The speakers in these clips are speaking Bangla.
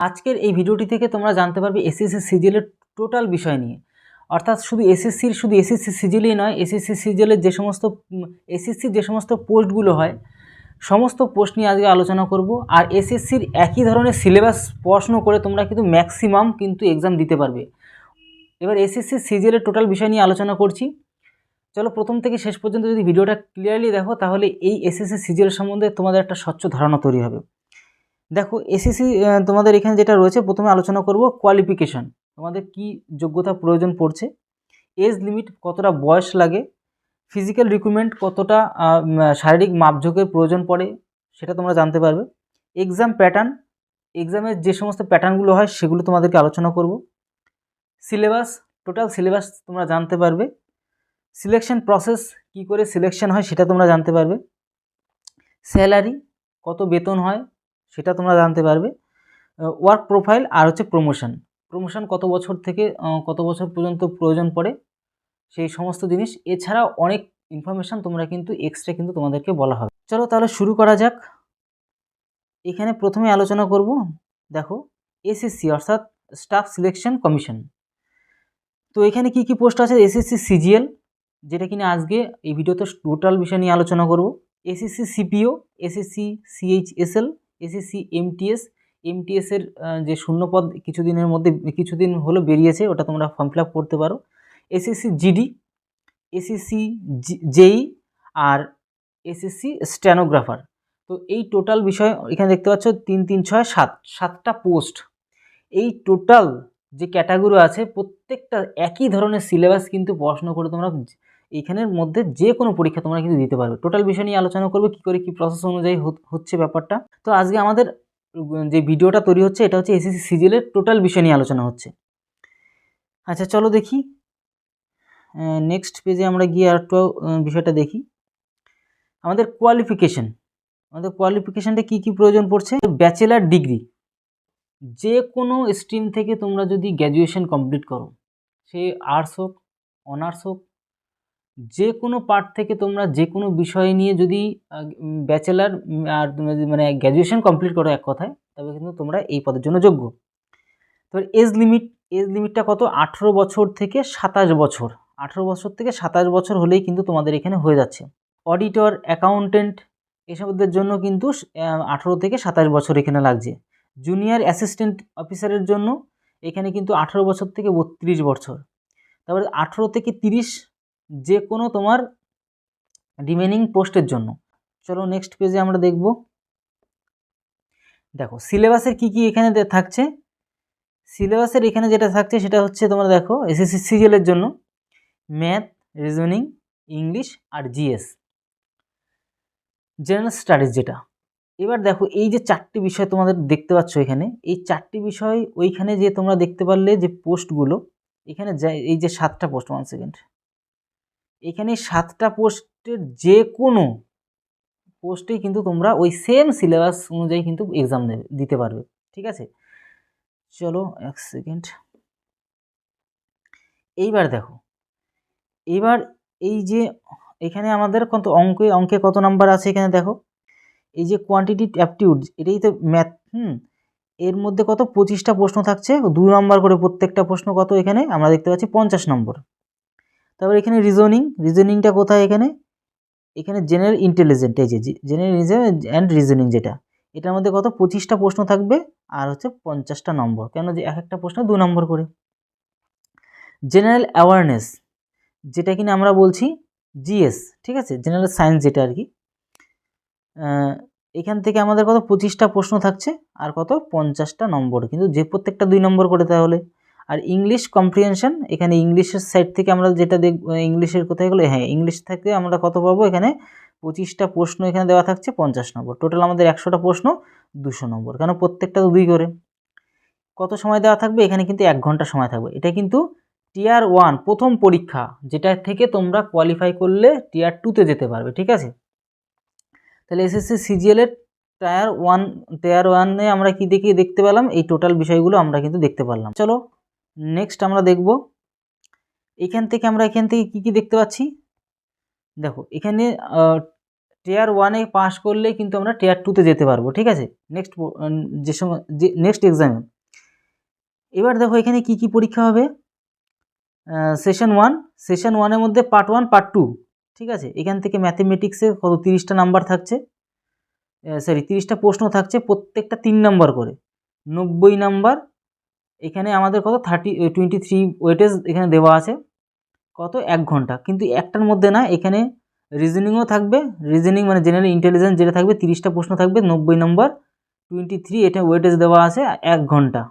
আজকের এই ভিডিওটি থেকে তোমরা জানতে পারবে এসএসসি সিজিএলের টোটাল বিষয় নিয়ে। অর্থাৎ শুধু এসএসসির, শুধু এসএসসি সিজিএলই নয়, এসএসসি সিজিএলের যে সমস্ত এসএসসির যে সমস্ত পোস্টগুলো হয়, সমস্ত পোস্ট নিয়ে আজকে আলোচনা করব। আর এসএসসির একই ধরনের সিলেবাস প্রশ্ন করে তোমরা কিন্তু ম্যাক্সিমাম কিন্তু এক্সাম দিতে পারবে। এবার এসএসসি সিজিএলের টোটাল বিষয় নিয়ে আলোচনা করছি। চলো প্রথম থেকে শেষ পর্যন্ত যদি ভিডিওটা ক্লিয়ারলি দেখো, তাহলে এই এসএসসি সিজিএল সম্বন্ধে তোমাদের একটা স্বচ্ছ ধারণা তৈরি হবে। দেখো এসএসসি তোমাদের এখানে যেটা রয়েছে, প্রথমে আলোচনা করব কোয়ালিফিকেশন তোমাদের কি যোগ্যতা প্রয়োজন পড়ছে? এজ লিমিট কতটা বয়স লাগে? ফিজিক্যাল রিক্রুটমেন্ট কতটা শারীরিক মাপঝোঁকের প্রয়োজন পড়ে, সেটা তোমরা জানতে পারবে। এক্সাম প্যাটার্ন এক্সামের যে সমস্ত প্যাটার্নগুলো হয়, সেগুলো তোমাদেরকে আলোচনা করব। সিলেবাস টোটাল সিলেবাস তোমরা জানতে পারবে। সিলেকশন প্রসেস কি করে সিলেকশন হয়, সেটা তোমরা জানতে পারবে। স্যালারি কত বেতন হয় সেটা তোমরা জানতে পারবে। ওয়ার্ক প্রোফাইল আর হচ্ছে প্রমোশন প্রমোশন কত বছর থেকে কত বছর পর্যন্ত প্রয়োজন পড়ে, সেই সমস্ত জিনিস। এছাড়াও অনেক ইনফরমেশান তোমরা কিন্তু এক্সট্রা কিন্তু তোমাদেরকে বলা হবে। চলো তাহলে শুরু করা যাক। এখানে প্রথমে আলোচনা করব, দেখো এসএসসি অর্থাৎ স্টাফ সিলেকশন কমিশন তো এখানে কি কি পোস্ট আছে? এসএসসি সিজিএল যেটা কিনা আজকে এই ভিডিওতে টোটাল বিষয় নিয়ে আলোচনা করব। SSC CPO SSC CHSL SSC MTS এমটিএসের যে শূন্যপদ কিছুদিনের মধ্যে, কিছুদিন হলো বেরিয়েছে, ওটা তোমরা ফর্ম ফিল করতে পারো। এসএসসি জিডি এসএসসি জেই আর এসএসসি স্ট্যানোগ্রাফার তো এই টোটাল বিষয় এখানে দেখতে পাচ্ছ, তিন তিন, ছয়, সাত, সাতটা পোস্ট এই টোটাল যে ক্যাটাগরি আছে, প্রত্যেকটা একই ধরনের সিলেবাস কিন্তু পড়াশোনা করে তোমরা এইখানের মধ্যে যে কোনো পরীক্ষা তোমরা কিন্তু দিতে পারবে। টোটাল বিষয় নিয়ে আলোচনা করবে, কী করে কী প্রসেস অনুযায়ী হচ্ছে ব্যাপারটা। তো আজকে আমাদের যে ভিডিওটা তৈরি হচ্ছে, এটা হচ্ছে এসএসসি সিজিএলের টোটাল বিষয় নিয়ে আলোচনা হচ্ছে। আচ্ছা চলো দেখি। নেক্সট পেজে আমরা গিয়ে আর একটু বিষয়টা দেখি। আমাদের কোয়ালিফিকেশন আমাদের কোয়ালিফিকেশানটা কী কী প্রয়োজন পড়ছে? ব্যাচেলার ডিগ্রি যে কোনো স্ট্রিম থেকে তোমরা যদি গ্র্যাজুয়েশন কমপ্লিট করো, সে আর্টস হোক অনার্স হোক যে কোনো পার্ট থেকে তোমরা যে কোনো বিষয় নিয়ে যদি ব্যাচেলার আর মানে গ্র্যাজুয়েশন কমপ্লিট করো এক কথায়, তবে কিন্তু তোমরা এই পদের জন্য যোগ্য। তবে এজ লিমিট এজ লিমিটটা কত? আঠেরো বছর থেকে সাতাশ বছর। আঠেরো বছর থেকে সাতাশ বছর হলেই কিন্তু তোমাদের এখানে হয়ে যাচ্ছে। অডিটর অ্যাকাউন্টেন্ট এসবদের জন্য কিন্তু আঠেরো থেকে সাতাশ বছর এখানে লাগছে। জুনিয়র অ্যাসিস্ট্যান্ট অফিসারের জন্য এখানে কিন্তু আঠেরো বছর থেকে বত্রিশ বছর। তারপরে আঠেরো থেকে তিরিশ যে কোনো তোমার রিমেনিং পোস্টের জন্য। চলো নেক্সট পেজে আমরা দেখব। দেখো সিলেবাসের কি কি এখানে থাকছে? সিলেবাসের এখানে যেটা থাকছে সেটা হচ্ছে তোমরা দেখো এসএসসি সিজিএলের জন্য। ম্যাথ রিজনিং ইংলিশ আর জিএস জেনারেল স্টাডিজ যেটা। এবার দেখো, এই যে চারটি বিষয় তোমাদের দেখতে পাচ্ছ এখানে, এই চারটি বিষয় ওইখানে যে তোমরা দেখতে পারলে যে পোস্টগুলো এখানে এই যে সাতটা পোস্ট ওয়ান সেকেন্ড এখানে সাতটা পোস্টের যে কোনো পোস্টেই কিন্তু তোমরা ওই সেম সিলেবাস অনুযায়ী কিন্তু এক্সাম দেবে দিতে পারবে। ঠিক আছে? চলো এক সেকেন্ড এইবার দেখো। এবার এই যে এখানে আমাদের কত অঙ্কে অঙ্কে কত নাম্বার আছে এখানে দেখো? এই যে কোয়ান্টিটি অ্যাপটিউড এটাই তো ম্যাথ হুম? এর মধ্যে কত? পঁচিশটা প্রশ্ন থাকছে। দু নম্বর করে প্রত্যেকটা প্রশ্ন কত এখানে? আমরা দেখতে পাচ্ছি পঞ্চাশ নম্বর। তারপর এখানে রিজনিং রিজনিংটা কোথায় এখানে? এখানে জেনারেল ইন্টেলিজেন্ট এই যে জেনারেল অ্যান্ড রিজনিং যেটা, এটার মধ্যে কত? পঁচিশটা প্রশ্ন থাকবে আর হচ্ছে পঞ্চাশটা নম্বর। কেন যে এক একটা প্রশ্ন দু নম্বর করে? জেনারেল অ্যাওয়ারনেস যেটা কিনা আমরা বলছি জিএস ঠিক আছে? জেনারেল সায়েন্স যেটা আর কি। এখান থেকে আমাদের কত? পঁচিশটা প্রশ্ন থাকছে আর কত? পঞ্চাশটা নম্বর। কিন্তু যে প্রত্যেকটা দুই নম্বর করে তাহলে। আর ইংলিশ কম্প্রিহেনশন এখানে ইংলিশের সাইড থেকে আমরা যেটা দেখ ইংলিশের কোথায় গেলো? হ্যাঁ ইংলিশ থেকে আমরা কত পাবো? এখানে পঁচিশটা প্রশ্ন এখানে দেওয়া থাকছে, পঞ্চাশ নম্বর। টোটাল আমাদের একশোটা প্রশ্ন, দুশো নম্বর। কেন? প্রত্যেকটা দুই করে। কত সময় দেওয়া থাকবে? এখানে কিন্তু এক ঘণ্টা সময় থাকবে। এটা কিন্তু টিয়ার ওয়ান প্রথম পরীক্ষা, যেটা থেকে তোমরা কোয়ালিফাই করলে টিয়ার টুতে যেতে পারবে, ঠিক আছে? তাহলে এসএসসি সিজিএলের টায়ার ওয়ান টায়ার ওয়ানে আমরা কি দেখি দেখতে পেলাম? এই টোটাল বিষয়গুলো আমরা কিন্তু দেখতে পারলাম। চলো নেক্সট আমরা দেখব, এখান থেকে আমরা এখান থেকে কি কি দেখতে পাচ্ছি? দেখো, এখানে টিয়ার ওয়ানে পাস করলে কিন্তু আমরা টিয়ার টুতে যেতে পারব, ঠিক আছে? নেক্সট যে সময় নেক্সট এক্সামে এবার দেখো এখানে কি কি পরীক্ষা হবে? সেশন ওয়ান সেশন ওয়ানের মধ্যে পার্ট ওয়ান পার্ট টু ঠিক আছে? এখান থেকে ম্যাথমেটিক্সে কত, তিরিশটা নাম্বার থাকছে। সরি তিরিশটা প্রশ্ন থাকছে প্রত্যেকটা তিন নাম্বার করে। নব্বই নাম্বার এখানে আমাদের কত? থার্টি টোয়েন্টি থ্রি ওয়েটেজ এখানে দেওয়া আছে। কত? এক ঘণ্টা। কিন্তু একটার মধ্যে না, এখানে রিজনিংও থাকবে। রিজনিং মানে জেনারেল ইন্টেলিজেন্স যেটা থাকবে, তিরিশটা প্রশ্ন থাকবে, নব্বই নম্বর টোয়েন্টি থ্রি এটা ওয়েটেজ দেওয়া আছে এক ঘণ্টা।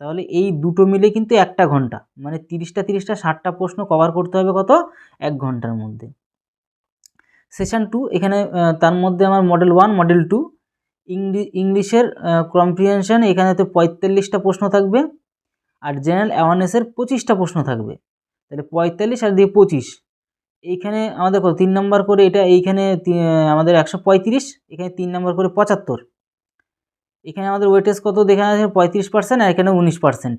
তাহলে এই দুটো মিলে কিন্তু একটা ঘণ্টা। মানে তিরিশটা তিরিশটা, ষাটটা প্রশ্ন কভার করতে হবে কত? এক ঘণ্টার মধ্যে। সেশন টু এখানে তার মধ্যে আমার মডেল ওয়ান মডেল টু ইংলিশের কম্প্রিহেনশন এখানে তো পঁয়তাল্লিশটা প্রশ্ন থাকবে। আর জেনারেল অ্যাওয়ারনেসের পঁচিশটা প্রশ্ন থাকবে। তাহলে পঁয়তাল্লিশ আর দিয়ে পঁচিশ। এইখানে আমাদের কত? তিন নম্বর করে এটা এইখানে আমাদের একশো পঁয়ত্রিশ, এখানে তিন নম্বর করে পঁচাত্তর। এখানে আমাদের ওয়েটেজ কত দেখা আছে? পঁয়ত্রিশ পার্সেন্ট আর এখানে উনিশ পার্সেন্ট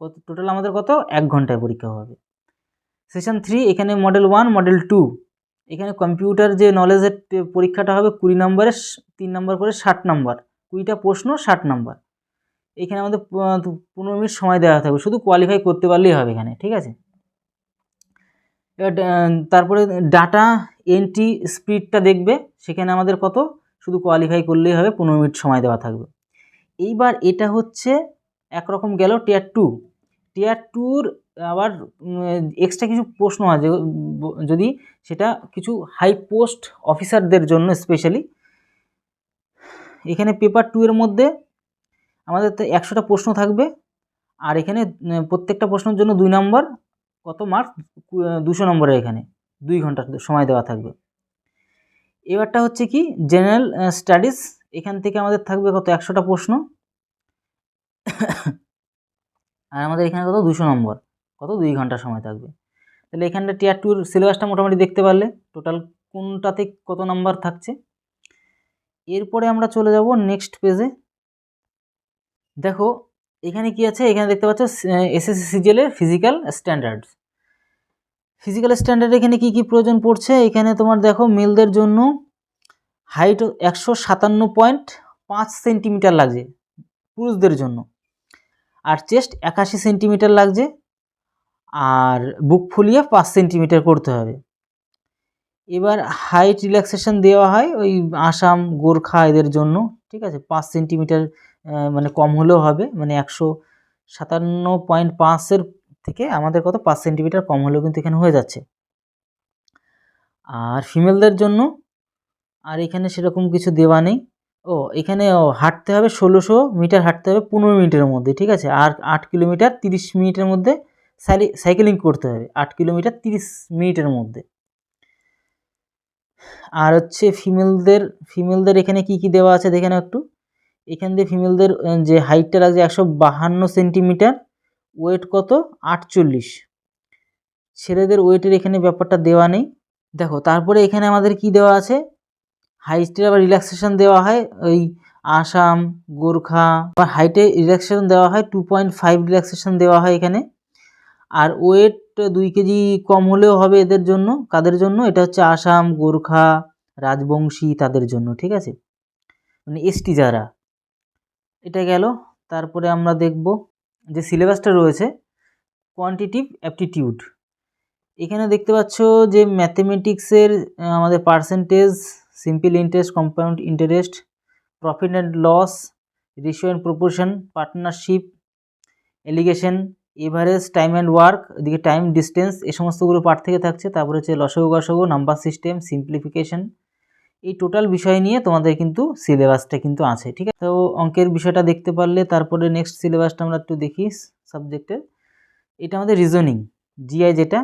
কত টোটাল আমাদের কত? এক ঘন্টায় পরীক্ষা হবে। সেশন থ্রি এখানে মডেল ওয়ান মডেল টু এখানে কম্পিউটার যে নলেজের পরীক্ষাটা হবে কুড়ি নম্বরের তিন নম্বর করে ষাট নম্বর। কুড়িটা প্রশ্ন, ষাট নম্বর। এখানে আমাদের পনেরো মিনিট সময় দেওয়া থাকবে। শুধু কোয়ালিফাই করতে পারলেই হবে এখানে, ঠিক আছে? এবার তারপরে ডাটা এন্ট্রি স্পিডটা দেখবে, সেখানে আমাদের কত? শুধু কোয়ালিফাই করলেই হবে, পনেরো মিনিট সময় দেওয়া থাকবে। এইবার এটা হচ্ছে একরকম গেল টিয়ার টু টিয়ার টুর আবার এক্সট্রা কিছু প্রশ্ন আছে যদি সেটা কিছু হাই পোস্ট অফিসারদের জন্য স্পেশালি এখানে পেপার টু এর মধ্যে আমাদের তো একশোটা প্রশ্ন থাকবে। আর এখানে প্রত্যেকটা প্রশ্নের জন্য দুই নম্বর, কত মার্কস দুশো নম্বরের এখানে। দুই ঘণ্টা সময় দেওয়া থাকবে। এবারটা হচ্ছে কি জেনারেল স্টাডিজ এখান থেকে আমাদের থাকবে কত? একশোটা প্রশ্ন। আর আমাদের এখানে কত? দুশো নম্বর। কত? দুই ঘণ্টা সময় থাকবে। তাহলে এখানটা টিয়ার টুর সিলেবাসটা মোটামুটি দেখতে পারলে টোটাল কোনটাতে কত নাম্বার থাকছে? এরপরে আমরা চলে যাব নেক্সট পেজে দেখো, এখানে কি আছে? এখানে দেখতে পাচ্ছ এসএসসি সিজিএলের ফিজিক্যাল স্ট্যান্ডার্ডস ফিজিক্যাল স্ট্যান্ডার্ড এখানে কি কি প্রয়োজন পড়ছে? এখানে তোমার দেখো, মেলদের জন্য হাইট একশো সাতান্ন পয়েন্ট পাঁচ সেন্টিমিটার লাগছে পুরুষদের জন্য। আর চেস্ট একাশি সেন্টিমিটার লাগছে। আর বুক ফুলিয়ে পাঁচ সেন্টিমিটার করতে হবে। এবার হাইট রিল্যাক্সেশন দেওয়া হয় ওই আসাম, গোর্খা এদের জন্য। ঠিক আছে? পাঁচ সেন্টিমিটার মানে কম হলেও হবে। মানে একশো সাতান্ন পয়েন্ট পাঁচের থেকে আমাদের কত? পাঁচ সেন্টিমিটার কম হলেও কিন্তু এখানে হয়ে যাচ্ছে। আর ফিমেলদের জন্য আর এখানে সেরকম কিছু দেওয়া নেই। ও, এখানে হাঁটতে হবে ষোলোশো মিটার হাঁটতে হবে পনেরো মিনিটের মধ্যে, ঠিক আছে? আর আট কিলোমিটার তিরিশ মিনিটের মধ্যে সাইকেলিং করতে হবে। আট কিলোমিটার তিরিশ মিনিটের মধ্যে। আর হচ্ছে ফিমেলদের ফিমেলদের এখানে কি কি দেওয়া আছে দেখে একটু। এখান দিয়ে ফিমেলদের যে হাইটটা লাগছে একশো বাহান্ন সেন্টিমিটার ওয়েট কত? আটচল্লিশ। ছেলেদের ওয়েটের এখানে ব্যাপারটা দেওয়া নেই। দেখো, তারপরে এখানে আমাদের কি দেওয়া আছে? হাইটের আবার রিল্যাক্সেশন দেওয়া হয়। ওই আসাম, গোর্খা বা হাইটে রিল্যাক্সেশন দেওয়া হয়। টু পয়েন্ট ফাইভ রিল্যাক্সেশন দেওয়া হয় এখানে। আর ওয়েট দুই কেজি কম হলেও হবে এদের জন্য, কাদের জন্য? এটা হচ্ছে আসাম, গোর্খা, রাজবংশী তাদের জন্য, ঠিক আছে? মানে এসটি যারা। এটা গেল। তারপরে আমরা দেখব যে সিলেবাসটা রয়েছে কোয়ান্টিটিভ অ্যাপটিটিউড এখানে দেখতে পাচ্ছ যে ম্যাথমেটিক্সের আমাদের percentage simple interest compound interest profit and loss ratio and proportion partnership alligation average time and work এদিকে টাইম ডিস্টেন্স এই সমস্তগুলো পার্ট থেকে থাকছে। তারপরে হচ্ছে লসগো, গসগো নাম্বার সিস্টেম সিম্পলিফিকেশন এই টোটাল বিষয় নিয়ে তোমাদের কিন্তু সিলেবাসটা কিন্তু আছে, ঠিক আছে? তো অঙ্কের বিষয়টা দেখতে পারলে, তারপরে নেক্সট সিলেবাসটা আমরা একটু দেখি সাবজেক্টের এটা আমাদের রিজনিং জিআই যেটা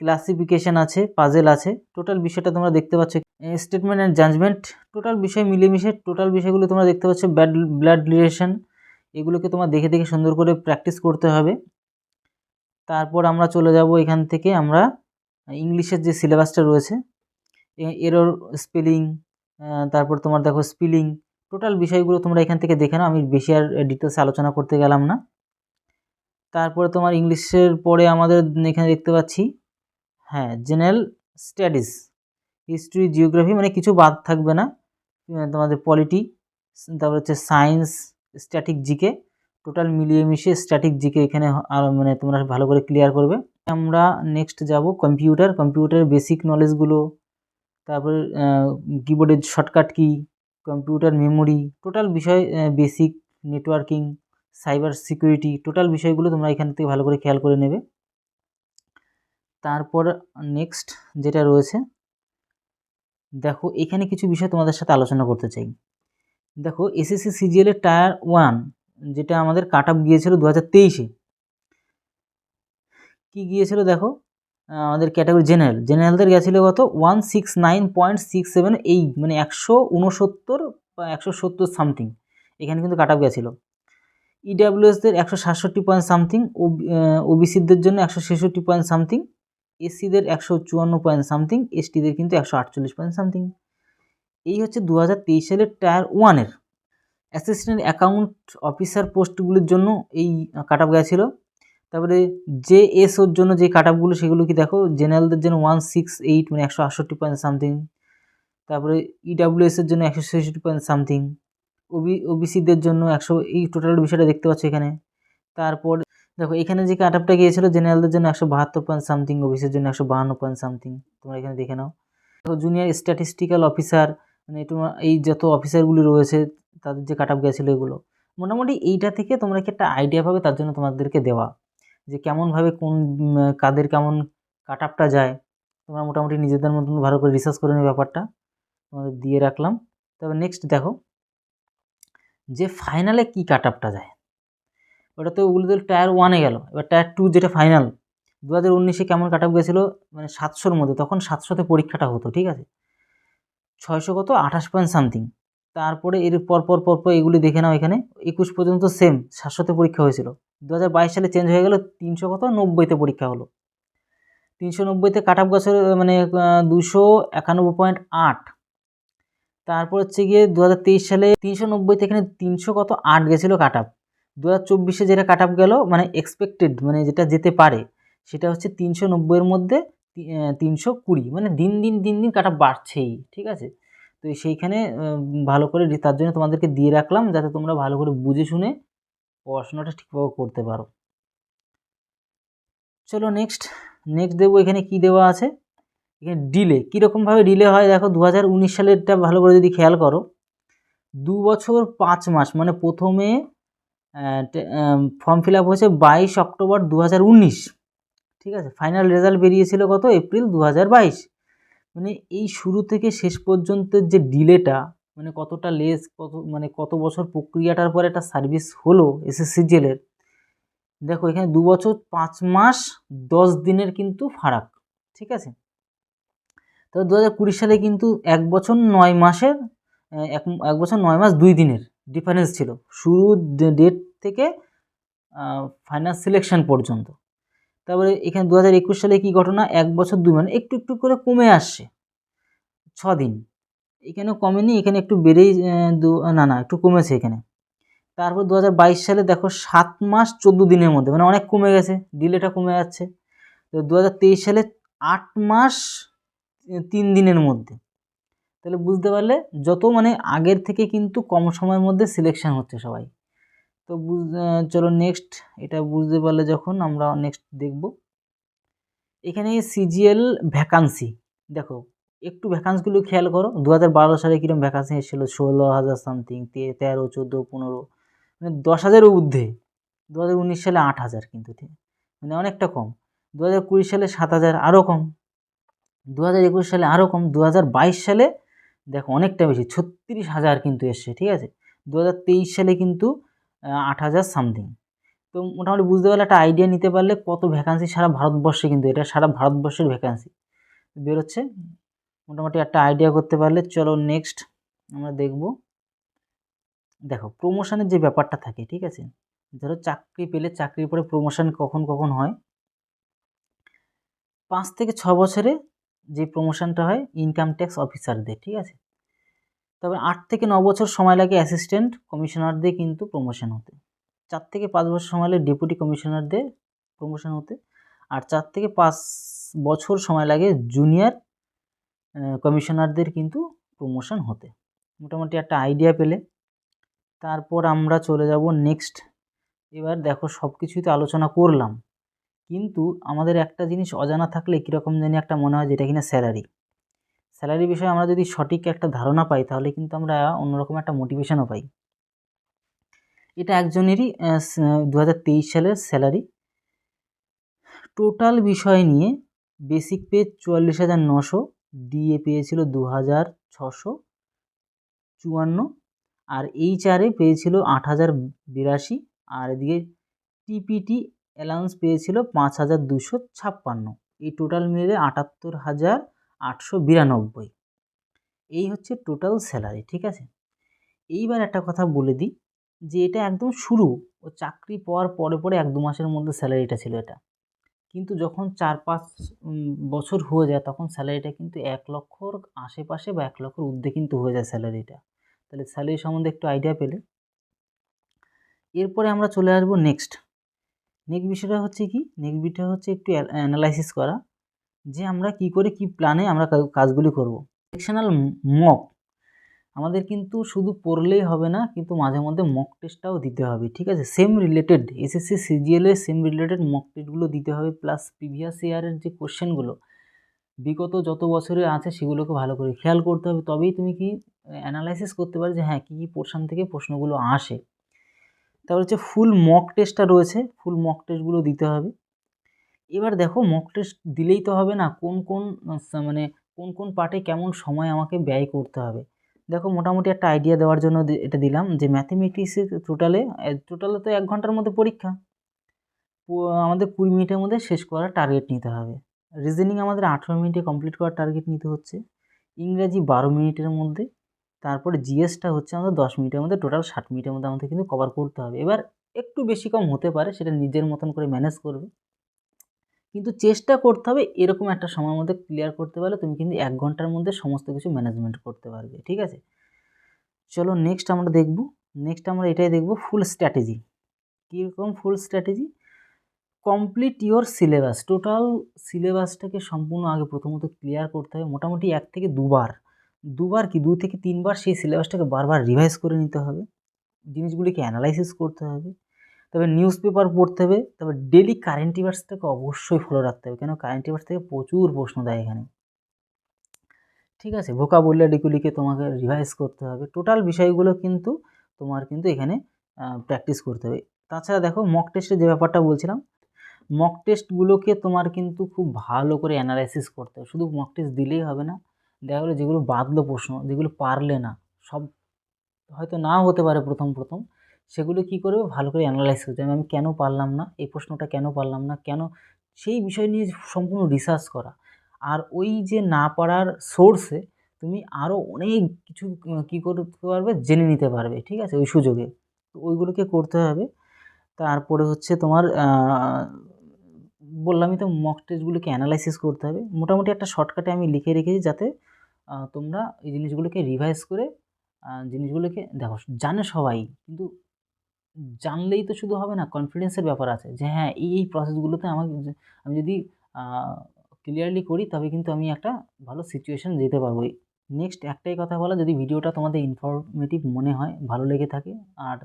ক্লাসিফিকেশান আছে পাজেল আছে। টোটাল বিষয়টা তোমরা দেখতে পাচ্ছ। স্টেটমেন্ট অ্যান্ড জাজমেন্ট টোটাল বিষয় মিলেমিশে টোটাল বিষয়গুলো তোমরা দেখতে পাচ্ছ ব্যাড ব্লাড রিলেশন এগুলোকে তোমার দেখে দেখে সুন্দর করে প্র্যাকটিস করতে হবে। তারপর আমরা চলে যাব এখান থেকে আমরা ইংলিশের যে সিলেবাসটা রয়েছে এরর স্পেলিং তারপর তোমার দেখো স্পেলিং টোটাল বিষয়গুলো তোমরা এখান থেকে দেখে নাও, আমি বেশি আর ডিটেলসে আলোচনা করতে গেলাম না। তারপরে তোমার ইংলিশের পরে আমাদের এখানে দেখতে পাচ্ছি হ্যাঁ জেনারেল স্টাডিজ হিস্ট্রি জিওগ্রাফি মানে কিছু বাদ থাকবে না তোমাদের পলিটি তারপর হচ্ছে সায়েন্স স্ট্যাটিক জিকে টোটাল মিলিয়ে মিশিয়ে স্ট্যাটিক জিকে এখানে মানে তোমরা ভালো করে ক্লিয়ার করবে। আমরা নেক্সট যাব কম্পিউটার কম্পিউটারের বেসিক নলেজগুলো তারপরে কিবোর্ডের shortcut key computer memory total বিষয় basic networking cyber security total বিষয়গুলো তোমরা এখান থেকে ভালো করে খেয়াল করে নেবে। তারপর নেক্সট যেটা রয়েছে, দেখো এখানে কিছু বিষয় তোমাদের সাথে আলোচনা করতে চাই। দেখো এসএসসি সিজিএল এর টায়ার ওয়ান যেটা আমাদের কাট আপ গিয়েছিল দু হাজার তেইশে। কী গিয়েছিল দেখো? আমাদের ক্যাটাগরি জেনারেল জেনারেলদের গেছিল কত? One six nine point six seven এই মানে একশো উনসত্তর বা একশো সত্তর সামথিং এখানে কিন্তু কাট আপ গেছিল। ইডাব্লিউএসদের একশো সাতষট্টি পয়েন্ট সামথিং ওবিসিদের জন্য একশো ছেষট্টি পয়েন্ট সামথিং এসসিদের একশো চুয়ান্ন পয়েন্ট সামথিং এসটিদের কিন্তু একশো আটচল্লিশ পয়েন্ট সামথিং এই হচ্ছে দু হাজার তেইশ সালের টায়ার ওয়ানের অ্যাসিস্ট্যান্ট অ্যাকাউন্ট অফিসার পোস্টগুলির জন্য এই কাট আপ গেছিল তারপরে জে এস ওর জন্য যে কাট আপগুলো সেগুলো কি দেখো? জেনারেলদের জন্য ওয়ান সিক্স এইট মানে একশো আটষট্টি পয়েন্ট সামথিং তারপরে ইডাব্লিউএস এর জন্য একশো ছেষট্টি পয়েন্ট সামথিং ওবি ওবিসিদের জন্য একশো, এই টোটাল বিষয়টা দেখতে পাচ্ছ এখানে। তারপর দেখো, এখানে যে কাট আপটা গিয়েছিল, জেনারেলদের জন্য একশো বাহাত্তর পয়েন্ট সামথিং ওবিসির জন্য একশো বাহান্ন পয়েন্ট সামথিং তোমরা এখানে দেখে নাও। জুনিয়র স্ট্যাটিস্টিক্যাল অফিসার মানে তোমার এই যত অফিসারগুলি রয়েছে, তাদের যে কাট আপ গেছিল এগুলো, মোটামুটি এইটা থেকে তোমরা কি একটা আইডিয়া পাবে তার জন্য তোমাদেরকে দেওয়া। যে কেমনভাবে কোন কাদের কেমন কাট আপটা যায়, তোমরা মোটামুটি নিজেদের মতন ভালো করে রিসার্চ করে নেবে ব্যাপারটা। তোমাদের দিয়ে রাখলাম। তবে নেক্সট দেখো, যে ফাইনালে কি কাট আপটা যায়। ওটা তো ওগুলো তো টায়ার ওয়ানে গেল, এবার টায়ার টু যেটা ফাইনাল দু হাজার উনিশে কেমন কাট আপ গেছিল? মানে সাতশোর মধ্যে, তখন সাতশোতে পরীক্ষাটা হতো, ঠিক আছে? ছয়শো কত? আঠাশ পয়েন্ট সামথিং তারপরে এর পর পর পর পর এগুলি দেখে নাও এখানে। একুশ পর্যন্ত সেম সাতশোতে পরীক্ষা হয়েছিল। দু হাজার বাইশ সালে চেঞ্জ হয়ে গেল, তিনশো কত? নব্বইতে পরীক্ষা হলো। তিনশো নব্বইতে কাট আপ গেছে মানে দুশো একানব্বই পয়েন্ট আট। তারপর হচ্ছে গিয়ে দু হাজার তেইশ সালে তিনশো নব্বইতে এখানে তিনশো কত? আট গেছিল কাট দু হাজার চব্বিশে যেটা কাট আপ গেলো মানে এক্সপেক্টেড মানে যেটা যেতে পারে, সেটা হচ্ছে তিনশো নব্বইয়ের মধ্যে তিনশো কুড়ি মানে দিন দিন দিন দিন কাট বাড়ছেই, ঠিক আছে? তো সেইখানে ভালো করে তার জন্য তোমাদেরকে দিয়ে রাখলাম, যাতে তোমরা ভালো করে বুঝে শুনে পড়াশোনাটা ঠিকভাবে করতে পারো। চলো নেক্সট নেক্সট দেবো এখানে কি দেওয়া আছে। এখানে ডিলে কীরকমভাবে ডিলে হয় দেখো দু হাজার উনিশ সালেরটা ভালো করে যদি খেয়াল করো, দু বছর পাঁচ মাস মানে প্রথমে ফর্ম ফিল আপ হয়েছে বাইশ অক্টোবর দু হাজার উনিশ। ঠিক আছে? ফাইনাল রেজাল্ট বেরিয়েছিল কত? এপ্রিল দু হাজার বাইশ। মানে এই শুরু থেকে শেষ পর্যন্ত যে ডিলেটা মানে কতটা লেস কত মানে কত বছর প্রক্রিয়াটার পরে একটা সার্ভিস হলো এসএসসিজিএলের দেখো এখানে দু বছর পাঁচ মাস, দশ দিনের কিন্তু ফারাক, ঠিক আছে? তো দু হাজার কুড়ি সালে কিন্তু এক বছর নয় মাসের এক এক বছর নয় মাস দুই দিনের ডিফারেন্স ছিল। শুরু ডেট থেকে ফাইনাল সিলেকশন পর্যন্ত। তারপরে এখানে দু হাজার একুশ সালে কী ঘটনা? এক বছর দুই মানে একটু একটু করে কমে আসছে। ছ দিন। এখানেও কমেনি, এখানে একটু বেড়েই দু- না না, একটু কমেছে এখানে। তারপর দু হাজার বাইশ সালে দেখো সাত মাস, চোদ্দ দিনের মধ্যে মানে অনেক কমে গেছে, ডিলেটা কমে যাচ্ছে। তো দু হাজার তেইশ সালে আট মাস তিন দিনের মধ্যে। তাহলে বুঝতে পারলে যত মানে আগের থেকে কিন্তু কম সময়ের মধ্যে সিলেকশান হচ্ছে সবাই। তো চলো নেক্সট এটা বুঝতে পারলে যখন আমরা নেক্সট দেখব। এখানে সিজিএল ভ্যাকান্সি দেখো একটু ভ্যাকান্সিগুলো খেয়াল করো দু হাজার বারো সালে কীরকম ভ্যাকান্সি এসেছিল? ষোলো হাজার সামথিং তেরো, চোদ্দ, পনেরো মানে দশ হাজারের ঊর্ধ্বে। দু হাজার উনিশ সালে আট হাজার কিন্তু, ঠিক? মানে অনেকটা কম। দু হাজার কুড়ি সালে সাত হাজার আরও কম। দু হাজার একুশ সালে আরও কম। দু হাজার বাইশ সালে, দেখো অনেকটা বেশি, ছত্রিশ হাজার কিন্তু এসছে, ঠিক আছে? দু হাজার তেইশ সালে কিন্তু আট হাজার সামথিং তো মোটামুটি বুঝতে পারলে একটা আইডিয়া নিতে পারলে কত ভ্যাকান্সি সারা ভারতবর্ষে কিন্তু, এটা সারা ভারতবর্ষের ভ্যাকান্সি বেরোচ্ছে, মোটামুটি একটা আইডিয়া করতে পারলে চলো নেক্সট আমরা দেখব। দেখো প্রমোশনের যে ব্যাপারটা থাকে, ঠিক আছে? ধরো চাকরি পেলে চাকরির পরে প্রমোশন কখন কখন হয়? পাঁচ থেকে ছ বছরে যে প্রমোশনটা হয় ইনকাম ট্যাক্স অফিসারদের ঠিক আছে? তবে আট থেকে ন বছর সময় লাগে অ্যাসিস্ট্যান্ট কমিশনারদের কিন্তু প্রমোশন হতে। চার থেকে পাঁচ বছর সময় লাগে ডেপুটি কমিশনারদের প্রমোশন হতে। আর চার থেকে পাঁচ বছর সময় লাগে জুনিয়র কমিশনারদের কিন্তু প্রমোশন হতে। মোটামুটি একটা আইডিয়া পেলে। তারপর আমরা চলে যাব নেক্সট এবার দেখো সব কিছুই তো আলোচনা করলাম। কিন্তু আমাদের একটা জিনিস অজানা থাকলে কীরকম জানি একটা মনে হয় যেটা কিনা স্যালারি স্যালারি বিষয়ে আমরা যদি সঠিক একটা ধারণা পাই, তাহলে কিন্তু আমরা অন্যরকম একটা মোটিভেশনও পাই। এটা একজনেরই দু হাজার তেইশ সালের স্যালারি। টোটাল বিষয় নিয়ে বেসিক পে চুয়াল্লিশ হাজার নশো, ডিএ পেয়েছিল দু হাজার ছশো চুয়ান্ন, আর এইচআরে পেয়েছিল আট হাজার বিরাশি, আর এদিকে টিপিটি অ্যালাউন্স পেয়েছিল পাঁচ হাজার দুশো ছাপ্পান্ন। এই টোটাল মিলে আটাত্তর হাজার আটশো বিরানব্বই। এই হচ্ছে টোটাল স্যালারি ঠিক আছে? এইবার একটা কথা বলে দিই যে এটা একদম শুরু ও চাকরি পাওয়ার পরে পরে এক দু মাসের মধ্যে স্যালারিটা ছিল এটা। কিন্তু যখন চার পাঁচ বছর হয়ে যায় তখন স্যালারিটা কিন্তু এক লক্ষর আশেপাশে বা এক লক্ষর ঊর্ধ্বে কিন্তু হয়ে যায় স্যালারিটা তাহলে স্যালারি সম্বন্ধে একটু আইডিয়া পেলে। এরপরে আমরা চলে আসব নেক্সট নেক্সট বিষয়টা হচ্ছে কি? নেক্সট বিষয়টা হচ্ছে একটু অ্যানালাইসিস করা। যে আমরা কি করে কি প্ল্যানে আমরা কাজগুলি করব। সেকশনাল মক আমাদের কিন্তু শুধু পড়লেই হবে না, কিন্তু মাঝে মধ্যে মক টেস্টটাও দিতে হবে, ঠিক আছে? সেম রিলেটেড এসএসসি সিজিএলের সেম রিলেটেড মক টেস্টগুলো দিতে হবে প্লাস প্রিভিয়াস ইয়ারের যে কোশ্চেনগুলো বিগত যত বছরে আছে সেগুলোকে ভালো করে খেয়াল করতে হবে। তবেই তুমি কি অ্যানালাইসিস করতে পারো যে হ্যাঁ কী কী পোর্শন থেকে প্রশ্নগুলো আসে। তারপর হচ্ছে ফুল মক টেস্টটা রয়েছে ফুল মক টেস্টগুলো দিতে হবে। এবার দেখো মক টেস্ট দিলেই তো হবে না, কোন কোন মানে কোন কোন পার্টে কেমন সময় আমাকে ব্যয় করতে হবে। দেখো মোটামুটি একটা আইডিয়া দেওয়ার জন্য এটা দিলাম যে ম্যাথমেটিক্সে টোটালে টোটালে তো এক ঘণ্টার মধ্যে পরীক্ষা। আমাদের কুড়ি মিনিটের মধ্যে শেষ করার টার্গেট নিতে হবে। রিজনিং আমাদের আঠেরো মিনিটে কমপ্লিট করার টার্গেট নিতে হচ্ছে। ইংরাজি বারো মিনিটের মধ্যে, তারপরে জিএসটা হচ্ছে আমাদের দশ মিনিটের মধ্যে টোটাল ষাট মিনিটের মধ্যে আমাদের কিন্তু কভার করতে হবে। এবার একটু বেশি কম হতে পারে, সেটা নিজের মতন করে ম্যানেজ করবে। কিন্তু চেষ্টা করতে হবে এরকম একটা সময়ের মধ্যে ক্লিয়ার করতে পারলে তুমি কিন্তু এক ঘণ্টার মধ্যে সমস্ত কিছু ম্যানেজমেন্ট করতে পারবে, ঠিক আছে? চলো নেক্সট আমরা দেখব নেক্সট আমরা এটাই দেখব ফুল স্ট্র্যাটেজি কীরকম full strategy complete your syllabus total সিলেবাসটাকে সম্পূর্ণ আগে প্রথমত ক্লিয়ার করতে হবে, মোটামুটি এক থেকে দুবার। দুবার কি, দু থেকে তিনবার সেই সিলেবাসটাকে বারবার রিভাইজ করে নিতে হবে। জিনিসগুলিকে অ্যানালাইসিস করতে হবে। তবে নিউজ পেপার পড়তে হবে, তবে ডেলি কারেন্ট ইভার্সটাকে অবশ্যই ফলো রাখতে হবে, কেন কারেন্ট ইভার্স থেকে প্রচুর প্রশ্ন দেয় এখানে। ঠিক আছে ভোকাবুলারিগুলিকে তোমাকে রিভাইজ করতে হবে টোটাল বিষয়গুলো কিন্তু তোমার কিন্তু এখানে প্র্যাকটিস করতে হবে। তাছাড়া দেখো মক টেস্টের যে ব্যাপারটা বলছিলাম মক টেস্টগুলোকে তোমার কিন্তু খুব ভালো করে অ্যানালাইসিস করতে হবে, শুধু মক টেস্ট দিলেই হবে না, দেখা গেলো যেগুলো বাদলো প্রশ্ন, যেগুলো পারলে না, সব হয়তো নাও হতে পারে প্রথম প্রথম সেগুলো কী করবে? ভালো করে অ্যানালাইজ করতে হবে। আমি কেন পারলাম না? এই প্রশ্নটা কেন পারলাম না? কেন? সেই বিষয় নিয়ে সম্পূর্ণ রিসার্চ করা। আর ওই যে না পারার সোর্সে তুমি আরও অনেক কিছু কী করতে পারবে? জেনে নিতে পারবে, ঠিক আছে? ওই সুযোগে। তো ওইগুলোকে করতে হবে। তারপরে হচ্ছে তোমার বললামই তো মক টেস্টগুলোকে অ্যানালাইসিস করতে হবে। মোটামুটি একটা শর্টকাটে আমি লিখে রেখেছি যাতে তোমরা এই জিনিসগুলোকে রিভাইজ করে জিনিসগুলোকে দেখো, জানে সবাই। কিন্তু জানলেই তো শুধু হবে না কনফিডেন্সের ব্যাপার আছে যে হ্যাঁ এই এই প্রসেসগুলোতে আমাকে আমি যদি ক্লিয়ারলি করি তবে কিন্তু আমি একটা ভালো সিচুয়েশান যেতে পারব। নেক্সট একটাই কথা বলা, যদি ভিডিওটা তোমাদের ইনফরমেটিভ মনে হয়, ভালো লেগে থাকে, আর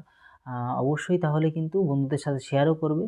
অবশ্যই তাহলে কিন্তু বন্ধুদের সাথে শেয়ারও করবে।